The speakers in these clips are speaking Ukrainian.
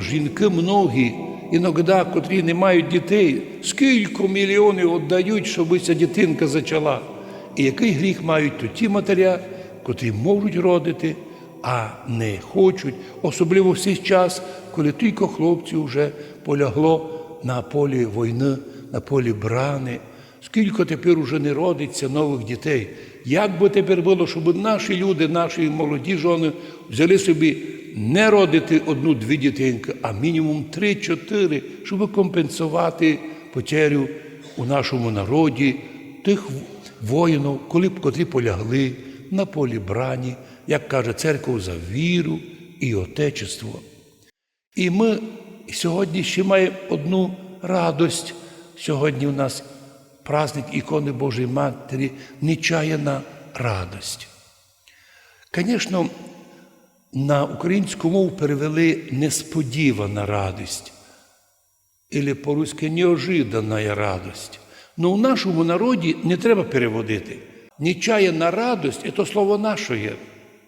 жінки многі, іноді, котрі не мають дітей, скільки мільйонів віддають, щоб ця дитинка зачала. І який гріх мають то ті матеря, котрі можуть родити, а не хочуть, особливо в цей час, коли тільки хлопців вже полягло на полі війни, на полі брани. Скільки тепер уже не родиться нових дітей? Як би тепер було, щоб наші люди, наші молоді жони взяли собі не родити одну-дві дітинки, а мінімум три-чотири, щоб компенсувати потерю у нашому народі тих воїнів, коли котрі полягли на полі брані, як каже церква за віру і отечество. І ми сьогодні ще маємо одну радость. Сьогодні у нас праздник ікони Божої Матері, нечаяна радость. Звісно, на українську мову перевели несподівана радість, або по-руськи неожиданна радость. Ну, у нашому народі не треба переводити. Нечаяна радость – це слово наше.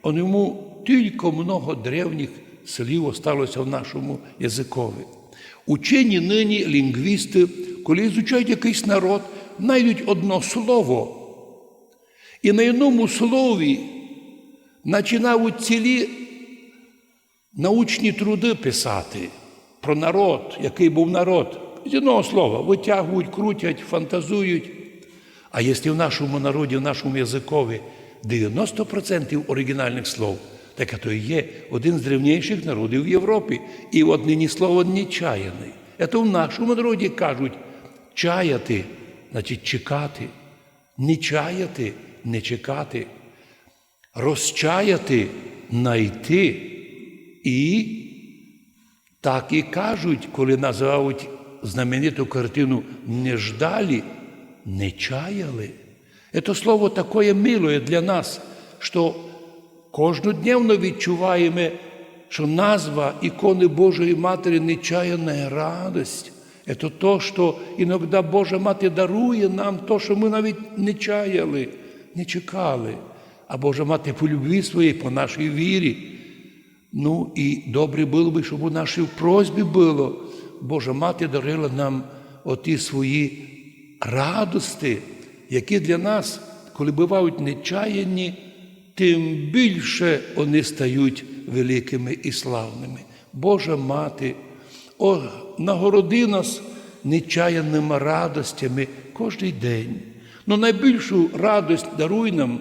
Он йому тільки много древніх слів осталося в нашому язикові. Учені нині лінгвісти, коли ізучають якийсь народ, знайдуть одно слово. І на одному слові починають цілі научні труди писати про народ, який був народ. З одного слова витягують, крутять, фантазують. А якщо в нашому народі, в нашому язикові 90% оригінальних слов, так то і є один з древніших народів в Європі. І от нині слово нечаяний. Це в нашому народі кажуть чаяти, значить чекати, не чаяти, не чекати, розчаяти, найти. І так і кажуть, коли називають знамениту картину не ждали, не чаяли. Це слово таке милое для нас, що кожнодневно відчуваємо, що назва ікони Божої Матері нечаяна радость. Це то, що іноді Божа Мати дарує нам, то, що ми навіть не чаяли, не чекали. А Божа Мати по любві своїй, по нашій вірі. Ну і добре було би, щоб у нашій просьбі було. Божа Мати дарила нам оті свої радости, які для нас, коли бувають нечаянні, тим більше вони стають великими і славними. Божа Мати, о, нагороди нас нечаянними радостями кожен день. Ну найбільшу радость даруй нам,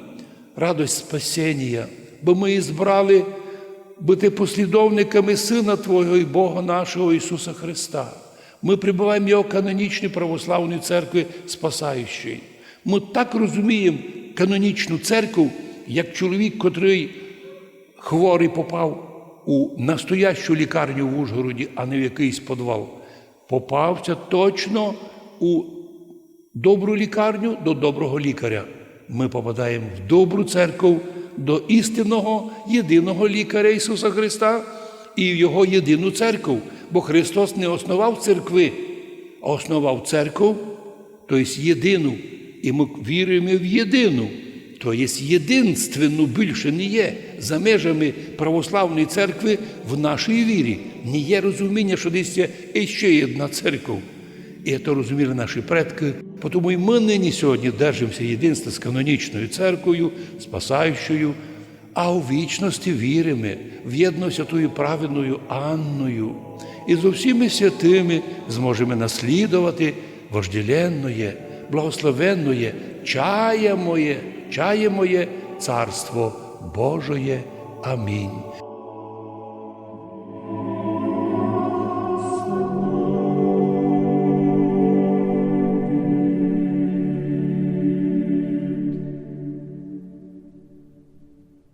радость спасіння, бо ми і збрали бути послідовниками Сина Твого і Бога нашого Ісуса Христа. Ми прибуваємо в Його канонічній православній церкві Спасаючої. Ми так розуміємо канонічну церкву, як чоловік, котрий хворий попав у настоящу лікарню в Ужгороді, а не в якийсь подвал. Попався точно у добру лікарню до доброго лікаря. Ми попадаємо в добру церкву до істинного єдиного лікаря Ісуса Христа і в Його єдину церкву. Бо Христос не основав церкви, а основав церкву, тобто єдину. І ми віруємо в єдину, то є єдинственну більше не є за межами православної церкви в нашій вірі. Не є розуміння, що десь є ще одна церква. І це розуміли наші предки. Тому і ми нині сьогодні держимося єдинства з канонічною церквою, спасаючою, а у вічності віримо в єдно святою праведною Анною. І з усіми святими зможемо наслідувати вожделенноє, благословенноє, чає моє, чає моє Царство Божоє. Амінь.